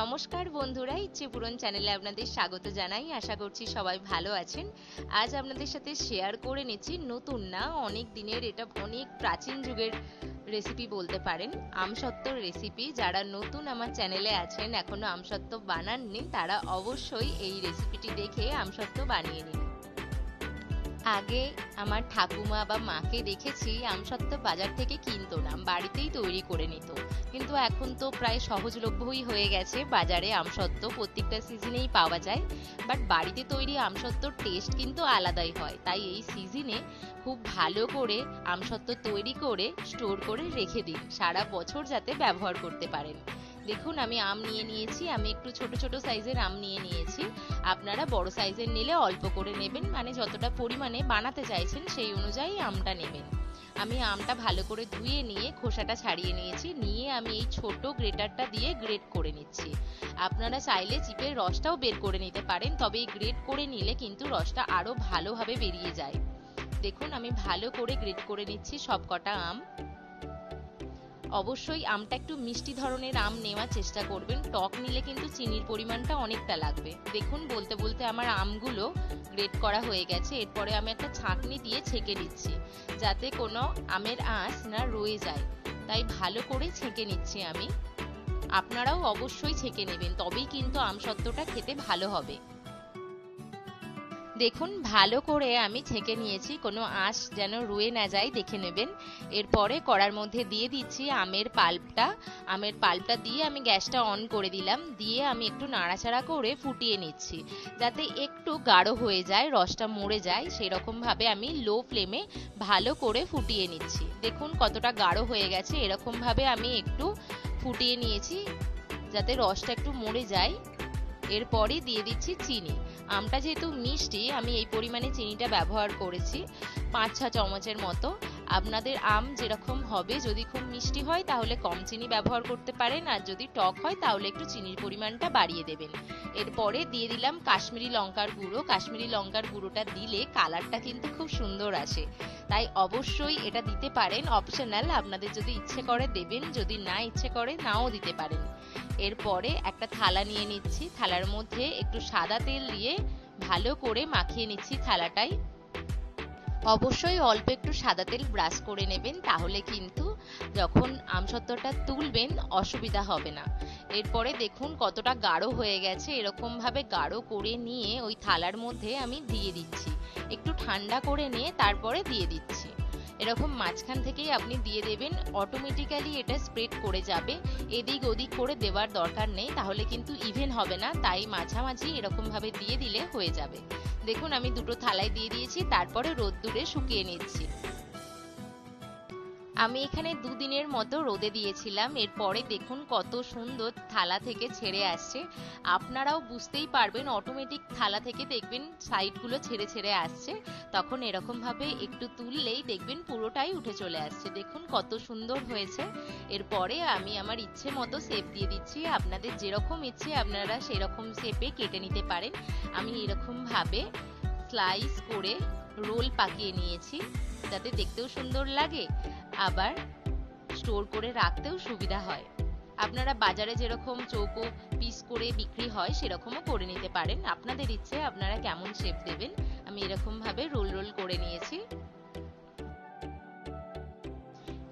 নমস্কার বন্ধুরা, ইচ্ছে পূরণ চ্যানেলে আপনাদের স্বাগত জানাই। আশা করছি সবাই ভালো আছেন। আজ আপনাদের সাথে শেয়ার করে নিচ্ছি নতুন না, অনেক দিনের এটা অনেক প্রাচীন যুগের রেসিপি বলতে পারেন, আমসত্ত্বর রেসিপি যারা নতুন আমার চ্যানেলে আছেন এখনও আমসত্ত্ব বানাননি, তারা অবশ্যই এই রেসিপিটি দেখে আমসত্ত্ব বানিয়ে নিন। আগে আমার ঠাকুমা বা মাকে দেখেছি, আমসত্ত্ব বাজার থেকে কিনতো না বাড়িতেই তৈরি করে নিত। কিন্তু এখন তো প্রায় সহজলভ্যই হয়ে গেছে, বাজারে আমসত্ত্ব প্রত্যেকটা সিজনেই পাওয়া যায়। বাট বাড়িতে তৈরি আমসত্ত্বর টেস্ট কিন্তু আলাদাই হয়। তাই এই সিজনে খুব ভালো করে আমসত্ত্ব তৈরি করে স্টোর করে রেখে দিন, সারা বছর যাতে ব্যবহার করতে পারেন। দেখুন, আমি আম নিয়ে নিয়েছি, আমি একটু ছোট ছোট সাইজের আম নিয়ে নিয়েছি। আপনারা বড় সাইজের নিলে অল্প করে নেবেন মানে যতটা পরিমাণে বানাতে চাইছেন সেই অনুযায়ী আমটা নেবেন। আমি আমটা ভালো করে ধুয়ে নিয়ে খোসাটা ছাড়িয়ে নিয়েছি, নিয়ে আমি এই ছোট গ্রেটারটা দিয়ে গ্রেট করে নিচ্ছি। আপনারা চাইলে চিপের রসটাও বের করে নিতে পারেন, তবে এই গ্রেট করে নিলে কিন্তু রসটা আরও ভালোভাবে বেরিয়ে যায়। দেখুন, আমি ভালো করে গ্রেট করে নিচ্ছি সব কটা আম। অবশ্যই আমটা একটু মিষ্টি ধরনের আম নেওয়ার চেষ্টা করবেন। টক নিলে কিন্তু চিনির পরিমাণটা অনেকটা লাগবে। দেখুন, বলতে বলতে আমার আমগুলো গ্রেট করা হয়ে গেছে। এরপরে আমি একটা ছাঁকনি দিয়ে ছেঁকে নিচ্ছি, যাতে কোনো আমের আঁশ না রয়ে যায়। তাই ভালো করে ছেঁকে নিচ্ছি আমি। আপনারাও অবশ্যই ছেঁকে নেবেন, তবেই কিন্তু আমসত্ত্বটা খেতে ভালো হবে। দেখুন, ভালো করে আমি ছেঁকে নিয়েছি। কোনো আঁশ যেন রুয়ে না যায়, দেখে নেবেন। এরপরে কড়ার মধ্যে দিয়ে দিচ্ছি আমের পাল্পটা। আমের পাল্পটা দিয়ে আমি গ্যাসটা অন করে দিলাম। দিয়ে আমি একটু নাড়াচাড়া করে ফুটিয়ে নিচ্ছি। যাতে একটু গাঢ় হয়ে যায়, রসটা মরে যায় সেরকম ভাবে আমি লো ফ্লেমে ভালো করে ফুটিয়ে নিচ্ছি। দেখুন, কতটা গাঢ় হয়ে গেছে। এরকম ভাবে আমি একটু ফুটিয়ে নিয়েছি, যাতে রসটা একটু মরে যায়। এরপরে দিয়ে দিচ্ছি চিনি। আমটা যেহেতু মিষ্টি, আমি এই পরিমাণে চিনিটা ব্যবহার করেছি পাঁচ ছ চামচের মতো। আপনাদের আম যেরকম হবে, যদি খুব মিষ্টি হয়, তাহলে কম চিনি ব্যবহার করতে পারেন, আর যদি টক হয়, তাহলে একটু চিনির পরিমাণটা বাড়িয়ে দেবেন। এরপরে দিয়ে দিলাম কাশ্মীরি লঙ্কার গুঁড়ো। কাশ্মীরি লঙ্কার গুঁড়োটা দিলে কালারটা কিন্তু খুব সুন্দর আসে। তাই অবশ্যই এটা দিতে পারেন, অপশনাল। আপনাদের যদি ইচ্ছে করে দেবেন, যদি না ইচ্ছে করে, নাও দিতে পারেন। এরপরে একটা থালা নিয়ে নিচ্ছি। থালার মধ্যে একটু সাদা তেল দিয়ে ভালো করে মাখিয়ে নিচ্ছি থালাটাই। অবশ্যই অল্প একটু সাদা তেল ব্রাশ করে নেবেন, তাহলে কিন্তু যখন আমসত্ত্বটা তুলবেন অসুবিধা হবে না। এরপরে দেখুন কতটা গাঢ় হয়ে গেছে। এরকম ভাবে গাঢ় করে নিয়ে ওই থালার মধ্যে আমি দিয়ে দিচ্ছি। একটু ঠান্ডা করে নিয়ে তারপরে দিয়ে দিচ্ছি। এরকম মাঝখান থেকেই আপনি দিয়ে দেবেন অটোমেটিক্যালি এটা স্প্রেড করে যাবে। এদিক ওদিক করে দেওয়ার দরকার নেই, তাহলে কিন্তু ইভেন হবে না, তাই মাঝামাঝি এরকমভাবে দিয়ে দিলে হয়ে যাবে। দেখুন, আমি দুটো থালায় দিয়ে দিয়েছি, তারপরে রোদ্দুরে শুকিয়ে নিচ্ছি। আমি এখানে দুদিনের মতো রোদে দিয়েছিলাম। এরপরে দেখুন কত সুন্দর থালা থেকে ছেড়ে আসছে। আপনারাও বুঝতেই পারবেন অটোমেটিক থালা থেকে দেখবেন সাইডগুলো ছেড়ে ছেড়ে আসছে। তখন এরকম ভাবে একটু তুললেই দেখবেন পুরোটাই উঠে চলে আসছে। দেখুন কত সুন্দর হয়েছে। এরপরে আমি আমার ইচ্ছে মতো শেপ দিয়ে দিচ্ছি। আপনাদের যেরকম ইচ্ছে, আপনারা সেরকম শেপে কেটে নিতে পারেন। আমি এরকম ভাবে স্লাইস করে রোল পাকিয়ে নিয়েছি। যাতে দেখতেও সুন্দর লাগে। আবার স্টোর করে রাখতেও সুবিধা হয়। আপনারা বাজারে যেরকম চৌকো পিস করে বিক্রি হয়, সেরকমও করে নিতে পারেন। আপনাদের ইচ্ছে, আপনারা কেমন শেপ দেবেন, আমি এরকম ভাবে রোল রোল করে নিয়েছি।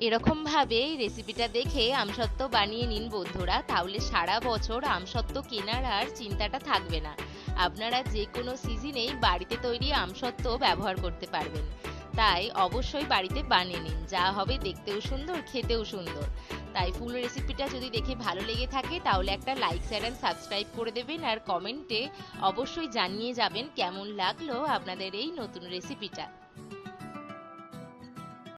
এরকম ভাবে রেসিপিটা দেখে আমসত্ত্ব বানিয়ে নিন বন্ধুরা। তাহলে সারা বছর আমসত্ত্ব কেনার আর চিন্তাটা থাকবে না। আপনারা যে কোনো সিজনেই বাড়িতে তৈরি আমসত্ত্ব ব্যবহার করতে পারবেন। তাই অবশ্যই বাড়িতে বানিয়ে নিন। যা হবে দেখতেও সুন্দর, খেতেও সুন্দর। তাই ফুল রেসিপিটা যদি দেখে ভালো লেগে থাকে, তাহলে একটা লাইক শেয়ার অ্যান্ড সাবস্ক্রাইব করে দেবেন আর কমেন্টে অবশ্যই জানিয়ে যাবেন কেমন লাগল আপনাদের এই নতুন রেসিপিটা